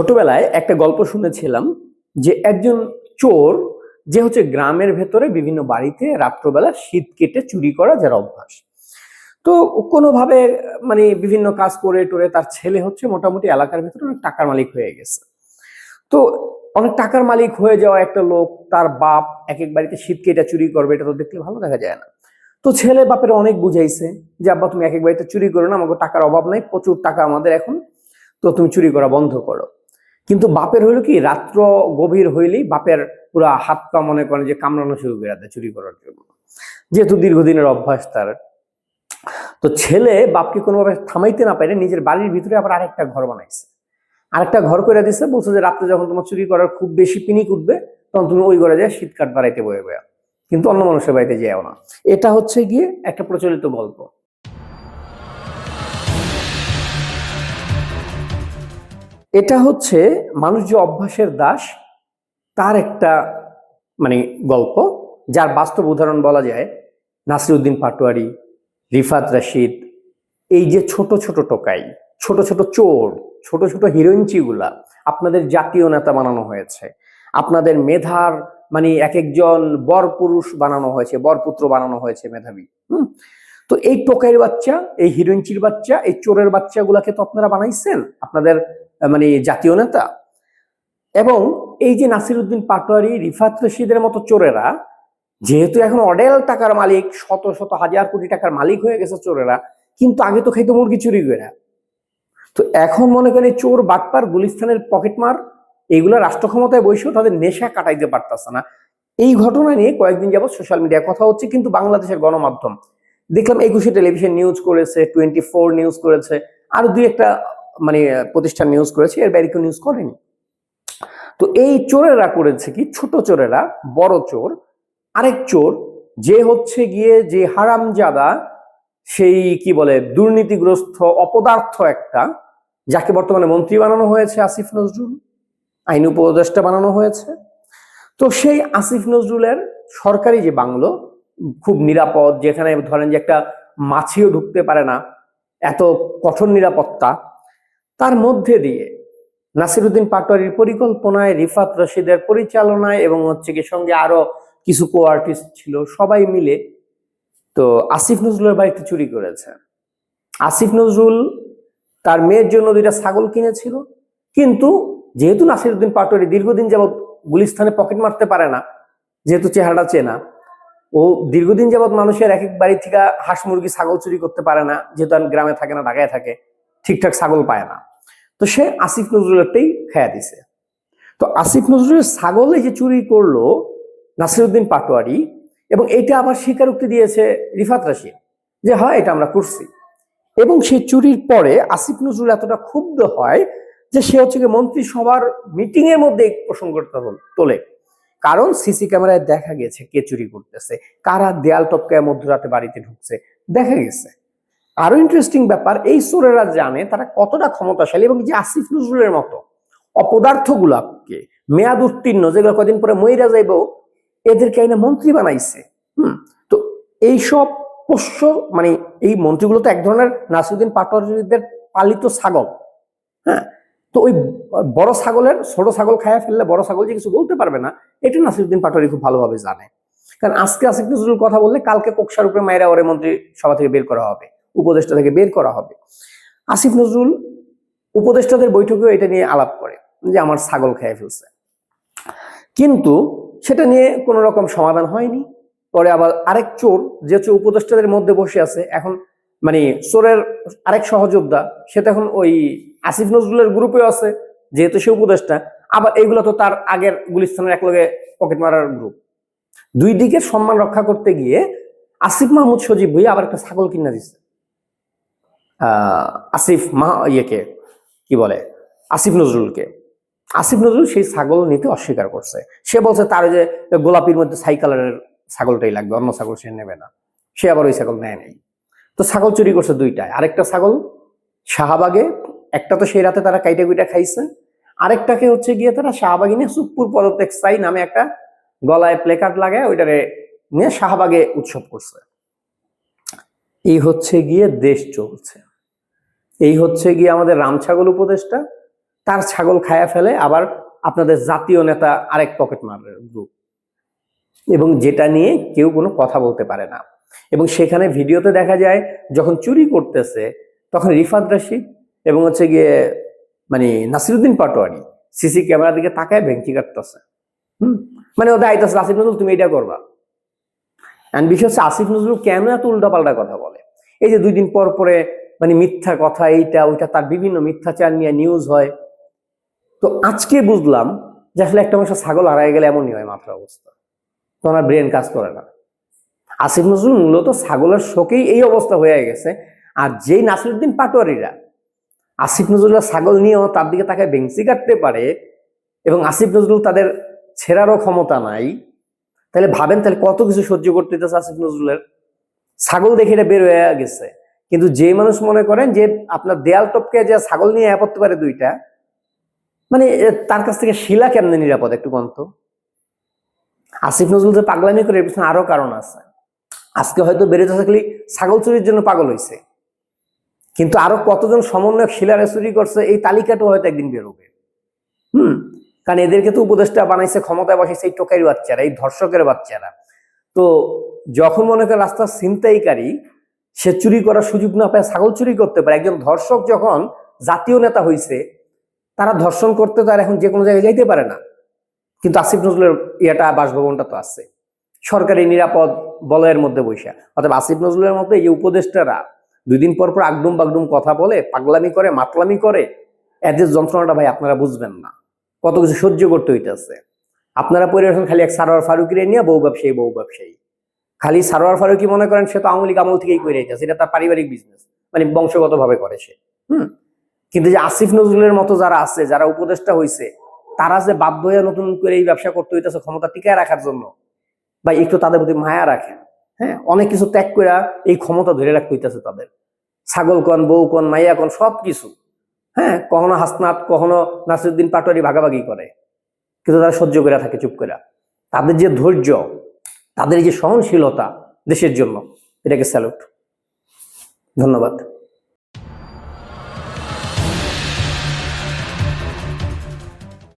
ছোটবেলায় একটা গল্প শুনেছিলাম যে একজন চোর, যে হচ্ছে গ্রামের ভেতরে বিভিন্ন বাড়িতে রাত্রবেলা শীত কেটে চুরি করা যার অভ্যাস। তো কোনোভাবে মানে বিভিন্ন কাজ করে টোরে তার ছেলে হচ্ছে মোটামুটি এলাকার ভেতরে অনেক টাকার মালিক হয়ে গেছে। তো অনেক টাকার মালিক হয়ে যাওয়া একটা লোক, তার বাপ এক এক বাড়িতে শীত কেটে চুরি করবে, এটা তো দেখলে ভালো দেখা যায় না। তো ছেলে বাপের অনেক বুঝাইছে যে, আব্বা, তুমি এক এক বাড়িতে চুরি করো না, আমাকে টাকার অভাব নাই, প্রচুর টাকা আমাদের এখন, তো তুমি চুরি করা বন্ধ করো। কিন্তু বাপের হইল কি, রাত্র গভীর হইলেই বাপের পুরা হাত পা মনে করেন যে কামড়ানো শুরু করে দেয় চুরি করার জন্য। যেহেতু দীর্ঘদিনের অভ্যাস তার। তো ছেলে বাপকে কোনোভাবে থামাইতে না পারে, নিজের বাড়ির ভিতরে আবার আরেকটা ঘর বানাইছে। আরেকটা ঘর করে দিছে, বলছে যে রাত্রে যখন তোমার চুরি করার খুব বেশি পিনিক উঠবে, তখন তুমি ওই ঘরে যায় শীত কাঠ বাড়াইতে বয়া কিন্তু অন্য মানুষের বাড়িতে যেও না। এটা হচ্ছে গিয়ে একটা প্রচলিত গল্প। এটা হচ্ছে মানুষ যে অভ্যাসের দাস, তার একটা মানে গল্প, যার বাস্তব উদাহরণ বলা যায় নাসিরুদ্দিন পাটোয়ারি, রিফাত রাশিদ। এই যে ছোট ছোট টোকাই, ছোট ছোট চোর, ছোট ছোট হিরোইনচিগুলা আপনাদের জাতীয় নেতা বানানো হয়েছে। আপনাদের মেধার মানে এক একজন বর পুরুষ বানানো হয়েছে, বরপুত্র বানানো হয়েছে মেধাবী, হুম? তো এই টোকাইয়ের বাচ্চা, এই হিরোইনচির বাচ্চা, এই চোরের বাচ্চাগুলাকে তো আপনারা বানাইছেন? আপনাদের মানে জাতীয় নেতা। এবং এই যে নাসিরুদ্দিন পাটোয়ারি, রিফাত রশিদের মতো চোরেরা, যেহেতু এখন অডেল টাকার মালিক, শত শত হাজার কোটি টাকার মালিক হয়ে গেছে চোরেরা, কিন্তু আগে তো খাইতো মুরগি চুরি করে তো এখন মনে করেন চোর বাটপার, গুলিস্তানের পকেটমার এইগুলো রাষ্ট্র ক্ষমতায় বসেও তাদের নেশা কাটাইতে পারতেছে না। এই ঘটনা নিয়ে কয়েকদিন যাবত সোশ্যাল মিডিয়ায় কথা হচ্ছে, কিন্তু বাংলাদেশের গণমাধ্যম। দেখলাম একুশে টেলিভিশন নিউজ করেছে টোয়েন্টি ফোর নিউজ করেছে, আর দুই একটা মানে প্রতিষ্ঠান নিউজ করেছে, এর বাইরে কেউ নিউজ করেনি। তো এই চোরেরা করেছে কি? ছোট চোরেরা, বড় চোর, আরেক চোর, যে হচ্ছে গিয়ে যে হারামজাদা, সেই কি বলে, দুর্নীতিগ্রস্ত, অপদার্থ একটা, যাকে বর্তমানে মন্ত্রী বানানো হয়েছে আসিফ নজরুল, আইন উপদেষ্টা বানানো হয়েছে। তো সেই আসিফ নজরুলের সরকারি যে বাংলো, খুব নিরাপদ, যেখানে ধরেন যে একটা মাছিও ঢুকতে পারে না, এত কঠোর নিরাপত্তা তার মধ্যে দিয়ে নাসিরুদ্দিন পাটোয়ারির পরিকল্পনায়, রিফাত রশিদের পরিচালনায় এবং হচ্ছে কি সঙ্গে আরও কিছু কো আর্টিস্ট ছিল, সবাই মিলে তো আসিফ নজরুলের বাড়িতে চুরি করেছে। আসিফ নজরুল তার মেয়ের জন্য দুইটা ছাগল কিনেছিল, কিন্তু যেহেতু নাসিরুদ্দিন পাটোয়ারি দীর্ঘদিন যাবৎ গুলিস্থানে পকেট মারতে পারে না, যেহেতু চেহারাটা চেনা, ও দীর্ঘদিন যাবৎ মানুষের এক এক বাড়ি থেকে হাঁস মুরগি ছাগল চুরি করতে পারে না, যেহেতু গ্রামে থাকে না, ঢাকায় থাকে, ঠিকঠাক ছাগল পায় না। তো সে আসিফ নজরুলেরটাই খেয়া দিছে। তো আসিফ নজরুলের ছাগল যে চুরি করল নাসিরুদ্দিন পাটোয়ারি এবং এটা আবার স্বীকারোক্তি দিয়েছে রিফাত রাশিদ যে, হয়, এটা আমরা করছি। এবং সেই চুরির পরে আসিফ নজরুল এতটা ক্ষুব্ধ হয় যে সে হচ্ছে মন্ত্রিসভার মিটিং এর মধ্যে এই প্রসঙ্গটা তোলে। কারণ সিসি ক্যামেরায় দেখা গেছে কে চুরি করতেছে, কারা দেয়াল টপকায় মধ্যরাতে বাড়িতে ঢুকছে, দেখা গেছে। আরও ইন্টারেস্টিং ব্যাপার, এই চোরেরা জানে তারা কতটা ক্ষমতাশালী এবং যে আসিফ নজরুলের মতো অপদার্থ গুলাকে মেয়াদ উত্তীর্ণ, যেগুলো কদিন পরে মইরা যাইব, এদেরকে আইনা মন্ত্রী বানাইছে। হুম, তো এইসব পোষ্য মানে এই মন্ত্রীগুলো তো এক ধরনের নাসিরুদ্দিন পাটোয়ারিদের পালিত ছাগল। হ্যাঁ তো ওই বড় ছাগলের, ছোট ছাগল খাইয়া ফেললে বড় ছাগল যে কিছু বলতে পারবে না, এটা নাসিরুদ্দিন পাটোয়ারি খুব ভালোভাবে জানে। কারণ আজকে আসিফ নজরুল কথা বললে কালকে কোকসার উপরে মায়েরা ওরে মন্ত্রী সভা থেকে বের করা হবে। উপদেষ্টা থেকে বের করা হবে। আসিফ নজরুল উপদেষ্টাদের বৈঠকেও এটা নিয়ে আলাপ করে যে আমার ছাগল খেয়ে ফেলছে। কিন্তু সেটা নিয়ে কোনো রকম সমাধান হয়নি। পরে আবার আরেক চোর যে চোর উপদেষ্টাদের মধ্যে বসে আছে, এখন মানে চোরের আরেক সহযোদ্ধা, সে এখন ওই আসিফ নজরুলের গ্রুপেও আছে, যেহেতু সে উপদেষ্টা, আবার এইগুলো তো তার আগের গুলিস্তানের এক লগে পকেট মারার গ্রুপ দুই দিকের সম্মান রক্ষা করতে গিয়ে আসিফ মাহমুদ সজীব ভাই আবার একটা ছাগল কিনা দিচ্ছে আসিফ মা ইয়েকে, কি বলে? আসিফ নজরুলকে। আসিফ নজরুল সেই ছাগল নিতে অস্বীকার করছে। সে বলছে তার যে গোলাপির মধ্যে সাই কালারের ছাগলটাই লাগবে, অন্য ছাগল সে নেবে না। সে আবার ওই ছাগল নেয় নাই। তো ছাগল চুরি করছে দুইটায়। আরেকটা ছাগল শাহবাগে, একটা তো সেই রাতে তারা কাইটা কুইটা খাইছে। আরেকটাকে হচ্ছে গিয়ে তারা শাহবাগে নিয়ে সুপুর পদত্যাগ সাই নামে একটা গলায় প্লেকার্ড লাগায়, ওইটারে নিয়ে শাহবাগে উৎসব করছে। এই হচ্ছে গিয়ে দেশ চলছে। এই হচ্ছে গিয়ে আমাদের রাম ছাগল উপদেষ্টা। তার ছাগল খায়া ফেলে আবার আপনাদের জাতীয় নেতা আরেক পকেট মারের গ্রুপ এবং যেটা নিয়ে কেউ কোনো কথা বলতে পারে না। এবং সেখানে ভিডিওতে দেখা যায়, যখন চুরি করতেছে, তখন রিফাত রাশিদ এবং হচ্ছে গিয়ে মানে নাসিরুদ্দিন পাটোয়ারি সিসি ক্যামেরার দিকে তাকায় ভেঙচি কাটতেছে। হুম? মানে ওদের আইতাছে আসিফ নজরুল, তুমি এটা করবা? অ্যান্ড হচ্ছে, আসিফ নজরুল কেন এত উল্টাপাল্টা কথা বলে? এই যে দুই দিন পর পরে মানে মিথ্যা কথা এইটা, ওইটা, তার বিভিন্ন মিথ্যাচার নিয়ে নিউজ হয়। তো আজকে বুঝলাম যে আসলে একটা মানুষের ছাগল হারাই গেলে এমনই হয় মাথার অবস্থা। তো আমার ব্রেন কাজ করে না। আসিফ নজরুল মূলত ছাগলের শোকেই এই অবস্থা হয়ে গেছে। আর যেই নাসিরুদ্দিন পাটোয়ারিরা আসিফ নজরুলের ছাগল নিয়েও তার দিকে তাকে বেঞ্চি কাটতে পারে এবং আসিফ নজরুল তাদের ছেড়ারও ক্ষমতা নাই, তাহলে ভাবেন তাহলে কত কিছু সহ্য করতে আসিফ নজরুলের? ছাগল দেখে এটা বের হয়ে গেছে। কিন্তু যে মানুষ মনে করেন যে আপনার দেয়াল টপকে যে ছাগল নিয়ে পড়তে পারে দুইটা মানে তার কাছ থেকে শিলা কেমনে নিরাপদ একটু কন্ত আসিফ নজরুল যে পাগলামি করে পিছনে আরও কারণ আছে। আজকে হয়তো বেড়েতে থাকলে ছাগল চুরির জন্য পাগল হয়েছে কিন্তু আরও কতজন সমন্বয়ক শিলারে চুরি করছে, এই তালিকাটাও হয়তো একদিন বেরোবে। হুম? কারণ এদেরকে তো উপদেষ্টা বানাইছে, ক্ষমতায় বসাইছে এই টোকাইয়ের বাচ্চারা, এই ধর্ষকের বাচ্চারা। তো যখন মনে করে রাস্তার ছিনতাইকারী সে চুরি করার সুযোগ না পায় ছাগল চুরি করতে পারে। একজন ধর্ষক যখন জাতীয় নেতা হয়েছে তারা ধর্ষণ করতে তার এখন যে কোনো জায়গায় যাইতে পারে না। কিন্তু আসিফ নজরুলের ইয়েটা, বাসভবনটা তো আছে। সরকারি নিরাপদ বলয়ের মধ্যে বৈশা অর্থাৎ আসিফ নজরুলের মধ্যে এই উপদেষ্টারা দুই দিন পর পর আগডুম বাগডুম কথা বলে, পাগলামি করে, মাতলামি করে, এদের যন্ত্রণাটা ভাই আপনারা বুঝবেন না। কত কিছু সহ্য করতে হইতেছে। আপনারা পরিবেশন খালি এক সারোয়ার ফারুকিরে নিয়ে বউ ব্যবসায়ী বউ ব্যবসায়ী। খালি সারোয়ার ফারুকি মনে করেন, সে তো আওয়ামী আমল থেকেই করে যাচ্ছে এটা তার পারিবারিক বিজনেস মানে বংশগত ভাবে করে সে। হুম? কিন্তু যে আসিফ নজরুলের মতো যারা আছে, যারা উপদেষ্টা হয়েছে তারা যে বাধ্য হয়ে নতুন করে এই ব্যবসা করতে হইতেছে ক্ষমতা টিকায় রাখার জন্য বা একটু তাদের প্রতি মায়া রাখেন হ্যাঁ? অনেক কিছু ত্যাগ করে এই ক্ষমতা ধরে রাখতে হইতেছে তাদের। ছাগল কন, বউ কন, মাইয়া কন সব কিছু হ্যাঁ? কখনো হাসনাত, কখনো নাসিরুদ্দিন পাটোয়ারি ভাগাভাগি করে, কিন্তু তারা সহ্য করে থাকে, চুপ করে তাদের যে ধৈর্য তাদের যে সহনশীলতা দেশের জন্য এটাকে স্যালুট ধন্যবাদ।